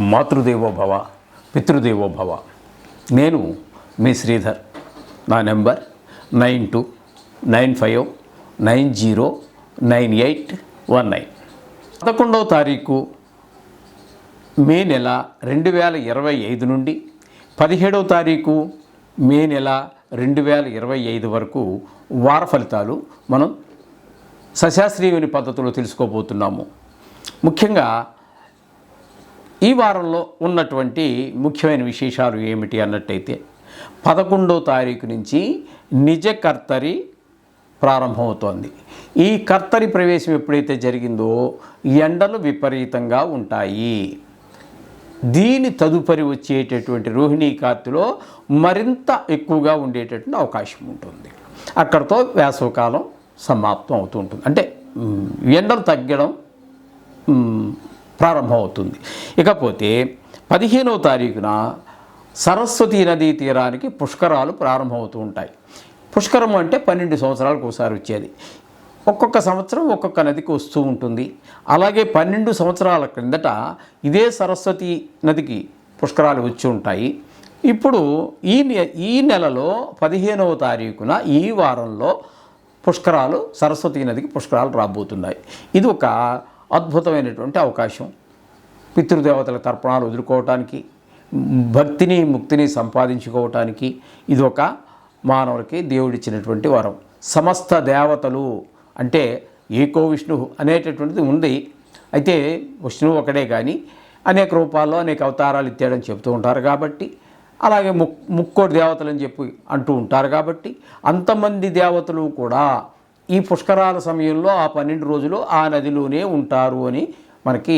మాతృదేవోభవ పితృదేవోభవ నేను మీ శ్రీధర్. నా number nine two nine five nine zero nine eight one nine. పదకొండవ తారీఖు మే నెల రెండు వేల ఇరవై ఐదు నుండి పదిహేడవ తారీఖు మే నెల రెండు వేల ఇరవై ఐదు వరకు వార ఫలితాలు మనం సశాస్త్రీయుని పద్ధతిలో తెలుసుకోబోతున్నాము. ముఖ్యంగా ఈ వారంలో ఉన్నటువంటి ముఖ్యమైన విశేషాలు ఏమిటి అన్నట్టయితే పదకొండో తారీఖు నుంచి నిజ కర్తరి ప్రారంభమవుతోంది. ఈ కర్తరి ప్రవేశం ఎప్పుడైతే జరిగిందో ఎండలు విపరీతంగా ఉంటాయి. దీని తదుపరి వచ్చేటటువంటి రోహిణీ కార్తిలో మరింత ఎక్కువగా ఉండేటటువంటి అవకాశం ఉంటుంది. అక్కడితో వేసవకాలం సమాప్తం అవుతూ ఉంటుంది. అంటే ఎండలు తగ్గడం ప్రారంభమవుతుంది. ఇకపోతే పదిహేనవ తారీఖున సరస్వతీ నదీ తీరానికి పుష్కరాలు ప్రారంభమవుతూ ఉంటాయి. పుష్కరం అంటే పన్నెండు సంవత్సరాలకు ఒకసారి వచ్చేది. ఒక్కొక్క సంవత్సరం ఒక్కొక్క నదికి వస్తూ ఉంటుంది. అలాగే పన్నెండు సంవత్సరాల క్రిందట ఇదే సరస్వతి నదికి పుష్కరాలు వచ్చి ఉంటాయి. ఇప్పుడు ఈ నె ఈ నెలలో పదిహేనవ తారీఖున ఈ వారంలో పుష్కరాలు సరస్వతీ నదికి పుష్కరాలు రాబోతున్నాయి. ఇది ఒక అద్భుతమైనటువంటి అవకాశం. పితృదేవతల తర్పణాలు వదులుకోవటానికి భక్తిని ముక్తిని సంపాదించుకోవటానికి ఇది ఒక మానవుడికి దేవుడిచ్చినటువంటి వరం. సమస్త దేవతలు అంటే ఏకో విష్ణు అనేటటువంటిది ఉంది. అయితే విష్ణువు ఒకడే కానీ అనేక రూపాల్లో అనేక అవతారాలు ఇచ్చాడని చెబుతూ ఉంటారు కాబట్టి అలాగే ముక్ ముక్కోటి దేవతలు అని చెప్పి అంటూ ఉంటారు కాబట్టి అంతమంది దేవతలు కూడా ఈ పుష్కరాల సమయంలో ఆ పన్నెండు రోజులు ఆ నదిలోనే ఉంటారు అని మనకి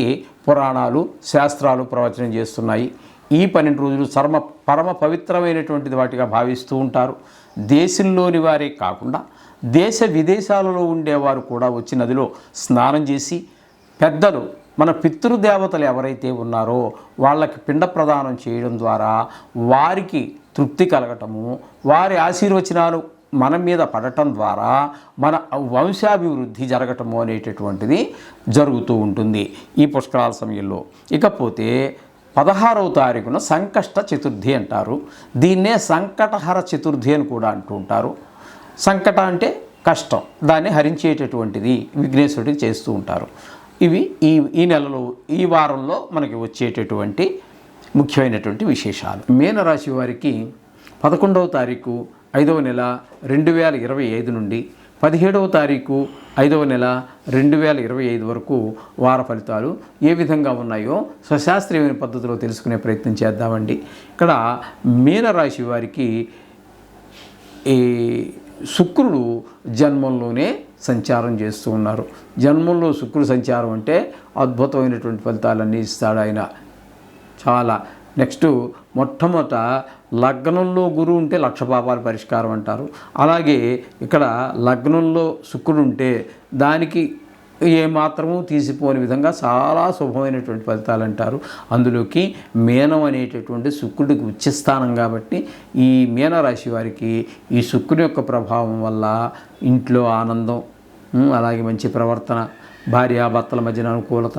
పురాణాలు శాస్త్రాలు ప్రవచనం చేస్తున్నాయి. ఈ పన్నెండు రోజులు చర్మ పరమ పవిత్రమైనటువంటిది వాటిగా భావిస్తూ ఉంటారు. దేశంలోని వారే కాకుండా దేశ విదేశాలలో ఉండేవారు కూడా వచ్చి నదిలో స్నానం చేసి పెద్దలు మన పితృదేవతలు ఎవరైతే ఉన్నారో వాళ్ళకి పిండ ప్రదానం చేయడం ద్వారా వారికి తృప్తి కలగటము వారి ఆశీర్వచనాలు మన మీద పడటం ద్వారా మన వంశాభివృద్ధి జరగటము అనేటటువంటిది జరుగుతూ ఉంటుంది ఈ పుష్కరాల సమయంలో. ఇకపోతే పదహారవ తారీఖున సంకష్ట చతుర్థి అంటారు. దీన్నే సంకటహర చతుర్థి అని కూడా అంటూ ఉంటారు. సంకట అంటే కష్టం. దాన్ని హరించేటటువంటిది విఘ్నేశ్వరుడికి చేస్తూ ఉంటారు. ఇవి ఈ ఈ నెలలో ఈ వారంలో మనకి వచ్చేటటువంటి ముఖ్యమైనటువంటి విశేషాలు. మీనరాశి వారికి పదకొండవ తారీఖు ఐదవ నెల రెండు వేల ఇరవై ఐదు నుండి పదిహేడవ తారీఖు ఐదవ నెల రెండు వేల ఇరవై ఐదు వరకు వార ఫలితాలు ఏ విధంగా ఉన్నాయో సశాస్త్రీయమైన పద్ధతిలో తెలుసుకునే ప్రయత్నం చేద్దామండి. ఇక్కడ మీనరాశి వారికి ఈ శుక్రుడు జన్మంలోనే సంచారం చేస్తూ ఉన్నారు. జన్మంలో శుక్రుడు సంచారం అంటే అద్భుతమైనటువంటి ఫలితాలన్నీ ఇస్తాడు ఆయన. చాలా. నెక్స్ట్ మొట్టమొదట లగ్నంలో గురువు ఉంటే లక్ష పాపాల పరిష్కారం అంటారు. అలాగే ఇక్కడ లగ్నంలో శుక్రుడు ఉంటే దానికి ఏ మాత్రము తీసిపోని విధంగా చాలా శుభమైనటువంటి ఫలితాలు అంటారు. అందులోకి మీనం అనేటటువంటి శుక్రుడికి ఉచ్చస్థానం కాబట్టి ఈ మీనరాశి వారికి ఈ శుక్రుని యొక్క ప్రభావం వల్ల ఇంట్లో ఆనందం అలాగే మంచి ప్రవర్తన భార్యాభర్తల మధ్యన అనుకూలత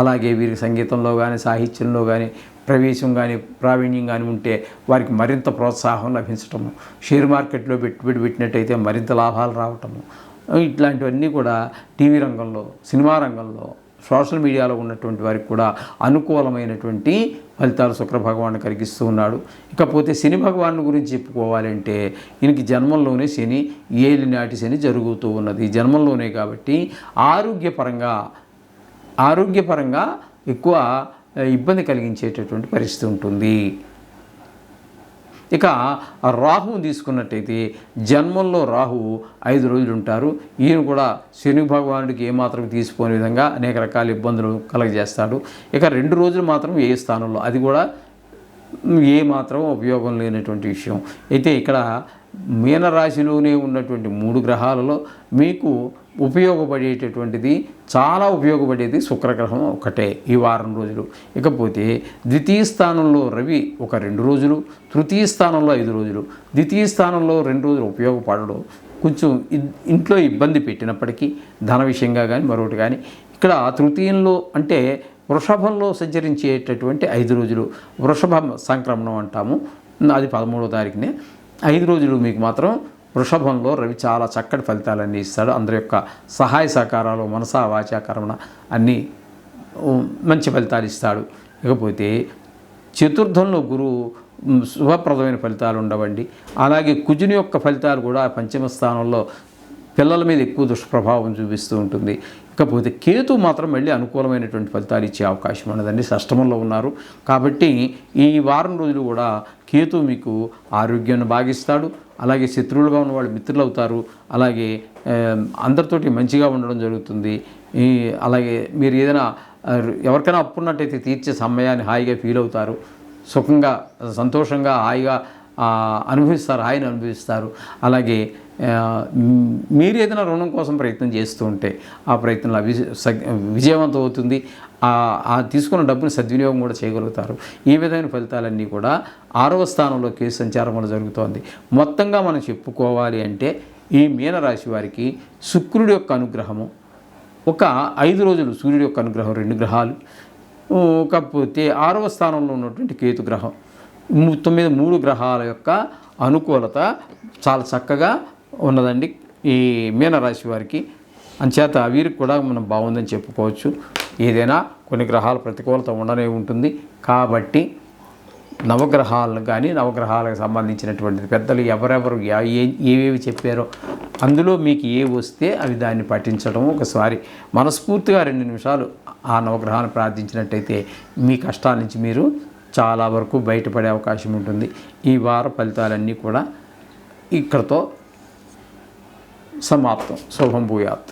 అలాగే వీరికి సంగీతంలో కానీ సాహిత్యంలో కానీ ప్రవేశం కానీ ప్రావీణ్యం కానీ ఉంటే వారికి మరింత ప్రోత్సాహం లభించటము. షేర్ మార్కెట్లో పెట్టుబడి పెట్టినట్టయితే మరింత లాభాలు రావటము. ఇట్లాంటివన్నీ కూడా టీవీ రంగంలో సినిమా రంగంలో సోషల్ మీడియాలో ఉన్నటువంటి వారికి కూడా అనుకూలమైనటువంటి ఫలితాలు శుక్ర భగవాను కలిగిస్తూ ఉన్నాడు. ఇకపోతే శని భగవాను గురించి చెప్పుకోవాలంటే ఈయనకి జన్మంలోనే శని ఏలినాటి శని జరుగుతూ ఉన్నది. జన్మంలోనే కాబట్టి ఆరోగ్యపరంగా ఆరోగ్యపరంగా ఎక్కువ ఇబ్బంది కలిగించేటటువంటి పరిస్థితి ఉంటుంది. ఇక రాహువు తీసుకున్నట్టయితే జన్మంలో రాహువు ఐదు రోజులు ఉంటారు. ఈయన కూడా శని భగవానుడికి ఏమాత్రం తీసిపోని విధంగా అనేక రకాల ఇబ్బందులు కలగజేస్తాడు. ఇక రెండు రోజులు మాత్రం ఏ స్థానంలో అది కూడా ఏ మాత్రం ఉపయోగం లేనటువంటి విషయం. అయితే ఇక్కడ మీనరాశిలోనే ఉన్నటువంటి మూడు గ్రహాలలో మీకు ఉపయోగపడేటటువంటిది చాలా ఉపయోగపడేది శుక్రగ్రహం ఒకటే ఈ వారం రోజులు. ఇకపోతే ద్వితీయ స్థానంలో రవి ఒక రెండు రోజులు తృతీయ స్థానంలో ఐదు రోజులు ద్వితీయ స్థానంలో రెండు రోజులు ఉపయోగపడడం. కొంచెం ఇద్- ఇంట్లో ఇబ్బంది పెట్టినప్పటికీ ధన విషయంగా కానీ మరొకటి కానీ ఇక్కడ తృతీయంలో అంటే వృషభంలో సంచరించేటటువంటి ఐదు రోజులు వృషభ సంక్రమణం అంటాము అది పదమూడో తారీఖునే. ఐదు రోజులు మీకు మాత్రం వృషభంలో రవి చాలా చక్కటి ఫలితాలన్నీ ఇస్తాడు. అందరి యొక్క సహాయ సహకారాలు మనసా వాచా కర్మణ అన్నీ మంచి ఫలితాలు ఇస్తాడు. ఇకపోతే చతుర్థంలో గురువు శుభప్రదమైన ఫలితాలు ఉండవండి. అలాగే కుజుని యొక్క ఫలితాలు కూడా పంచమ స్థానంలో పిల్లల మీద ఎక్కువ దుష్ప్రభావం చూపిస్తూ ఉంటుంది. ఇకపోతే కేతు మాత్రం మళ్ళీ అనుకూలమైనటువంటి ఫలితాలు ఇచ్చే అవకాశం ఉన్నదండి. సష్టమంలో ఉన్నారు. కాబట్టి ఈ వారం రోజులు కూడా కేతు మీకు ఆరోగ్యాన్ని బాగిస్తాడు. అలాగే శత్రువులుగా ఉన్న వాళ్ళు మిత్రులు అవుతారు అలాగే అందరితోటి మంచిగా ఉండడం జరుగుతుంది. ఈ అలాగే మీరు ఏదైనా ఎవరికైనా అప్పున్నట్టయితే తీర్చే సమయాన్ని హాయిగా ఫీల్ అవుతారు. సుఖంగా సంతోషంగా హాయిగా అనుభవిస్తారు ఆయన అనుభవిస్తారు. అలాగే మీరు ఏదైనా రుణం కోసం ప్రయత్నం చేస్తూ ఉంటే ఆ ప్రయత్నంలో విజయవంతం అవుతుంది. ఆ- తీసుకున్న డబ్బుని సద్వినియోగం కూడా చేయగలుగుతారు. ఈ విధమైన ఫలితాలన్నీ కూడా ఆరవ స్థానంలో కేసు సంచారం వల్ల జరుగుతోంది. మొత్తంగా మనం చెప్పుకోవాలి అంటే ఈ మీనరాశి వారికి శుక్రుడి యొక్క అనుగ్రహము ఒక ఐదు రోజులు సూర్యుడి యొక్క అనుగ్రహం రెండు గ్రహాలు కాకపోతే ఆరవ స్థానంలో ఉన్నటువంటి కేతు గ్రహం. తొమ్మిది మూడు గ్రహాల యొక్క అనుకూలత చాలా చక్కగా ఉన్నదండి. ఈ మీనరాశి వారికి అంచేత వీరికి కూడా మనం బాగుందని చెప్పుకోవచ్చు. ఏదైనా కొన్ని గ్రహాల ప్రతికూలత ఉండనే ఉంటుంది. కాబట్టి నవగ్రహాలను కానీ నవగ్రహాలకు సంబంధించినటువంటి పెద్దలు ఎవరెవరు ఏవేవి చెప్పారో అందులో మీకు ఏ వస్తే అవి దాన్ని పఠించడం ఒకసారి మనస్ఫూర్తిగా రెండు నిమిషాలు ఆ నవగ్రహాన్ని ప్రార్థించినట్టయితే మీ కష్టాల నుంచి మీరు చాలా వరకు బయటపడే అవకాశం ఉంటుంది. ఈ వార ఫలితాలన్నీ కూడా ఇక్కడతో సమాప్తం. శుభం భూయాత్.